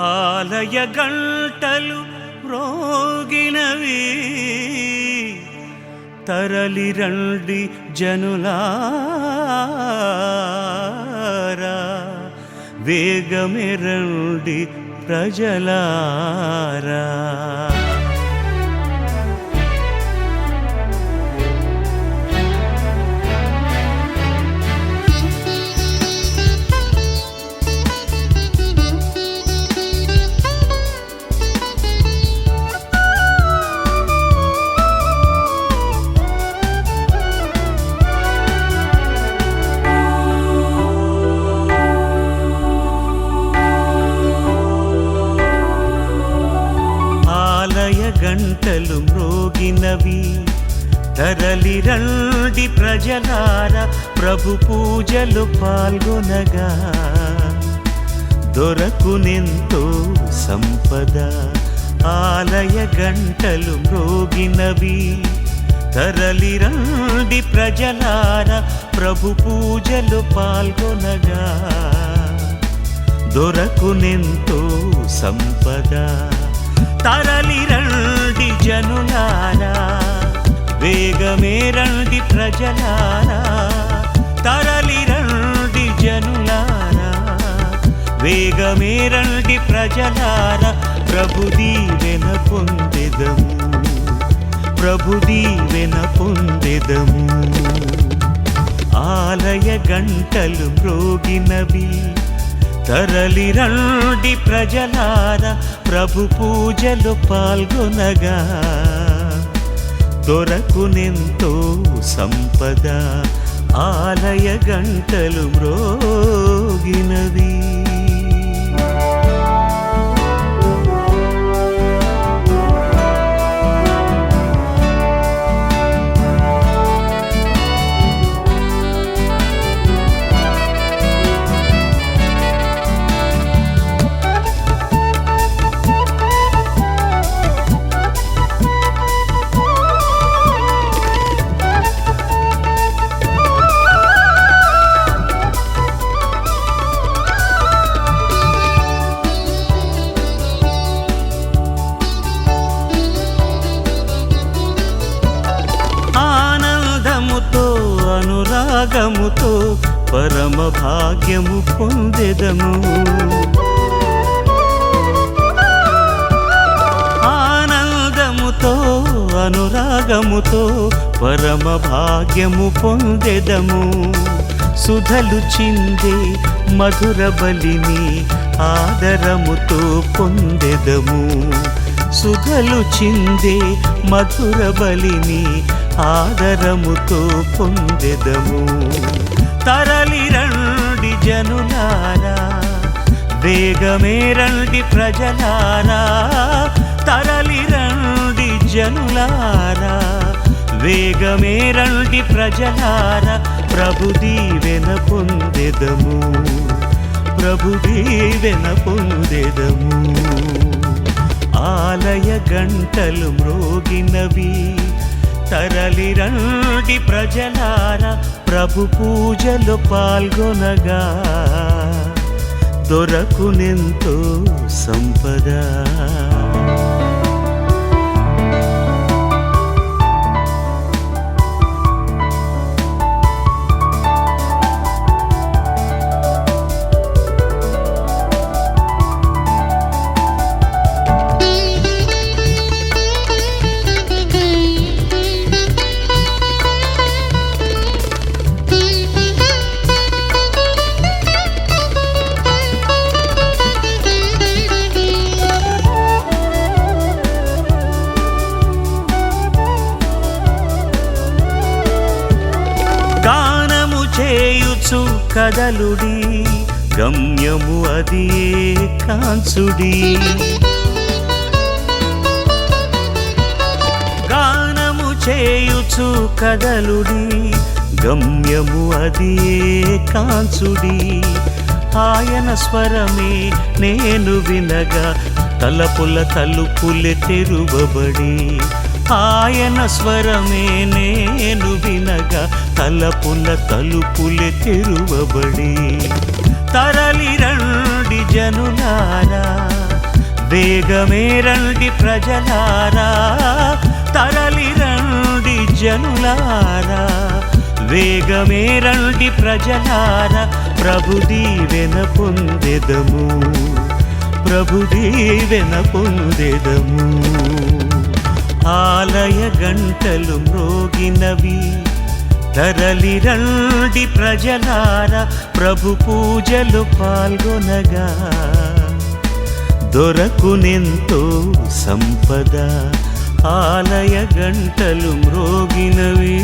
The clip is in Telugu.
ఆలయ గంటలు రోగినవి తరలి రండి జనులారా. వేగమే రండి ప్రజలారా. గంటలు మ్రోగినవి. తరలిరండి ప్రజలార ప్రభు పూజలు పాల్గొనగా. దొరకునెంతో సంపద ఆలయ గంటలు మ్రోగినవి. తరలిరండి ప్రజలార ప్రభు పూజలు పాల్గొనగా. దొరకునెంతో సంపద తరలిరండి జనులారా వేగమేరండి ప్రజలారా తరలిరండి జనులారా వేగమేరండి ప్రజలారా ప్రభు దీవెన పొందెదము ప్రభు దీవెన పొందెదము ఆలయ గంటలు మ్రోగినవి తరలి రండి ప్రజలార ప్రభు పూజలు పాల్గొనగా. దొరకునెంతో సంపద ఆలయ గంటలు మ్రోగినవి ఆనందముతో అనురాగముతో పరమ భాగ్యము పొందెదము. ఆనందముతో అనురాగముతో పరమ భాగ్యము పొందెదము. సుధలు చిందే మధుర బలిని ఆదరముతో పొందెదము. సుగలు చిందే మధుర బలిని ఆదరముతో పొందెదము. తరలి రండి జనులారా వేగమే రండి ప్రజలారా. తరలి రండి జనులారా వేగమే రండి ప్రజలారా. ప్రభు దీవెన పొందెదము. ప్రభు దీవెన పొందెదము. ఆలయ గంటలు మ్రోగినవి. తరలిరండి ప్రజలార ప్రజలారా ప్రభు పూజలు పాల్గొనగా. దొరకునెంతో సంపద. కదలుడి. గమ్యము అది కాంచుడి. గానము చేయుచు కదలుడి. గమ్యము అది కాంచుడి. ఆయన స్వరమే నేను వినగా తలపుల తలుపులె తెరువబడి. ఆయన స్వరమే నేను వినగా తలపుల తలుపులే తెరువబడి తరలి రండి జనులారా వేగమే రండి ప్రజలారా తరలి రండి జనులారా వేగమే రండి ప్రజలారా ప్రభు దీవెన పొందెదము ప్రభు దీవెన పొందెదము. ఆలయ గంటలు మ్రోగినవి. తరలి రండి ప్రజలారా ప్రభు పూజలు పాల్గొనగా. దొరకునెంతో సంపద ఆలయ గంటలు మ్రోగినవి.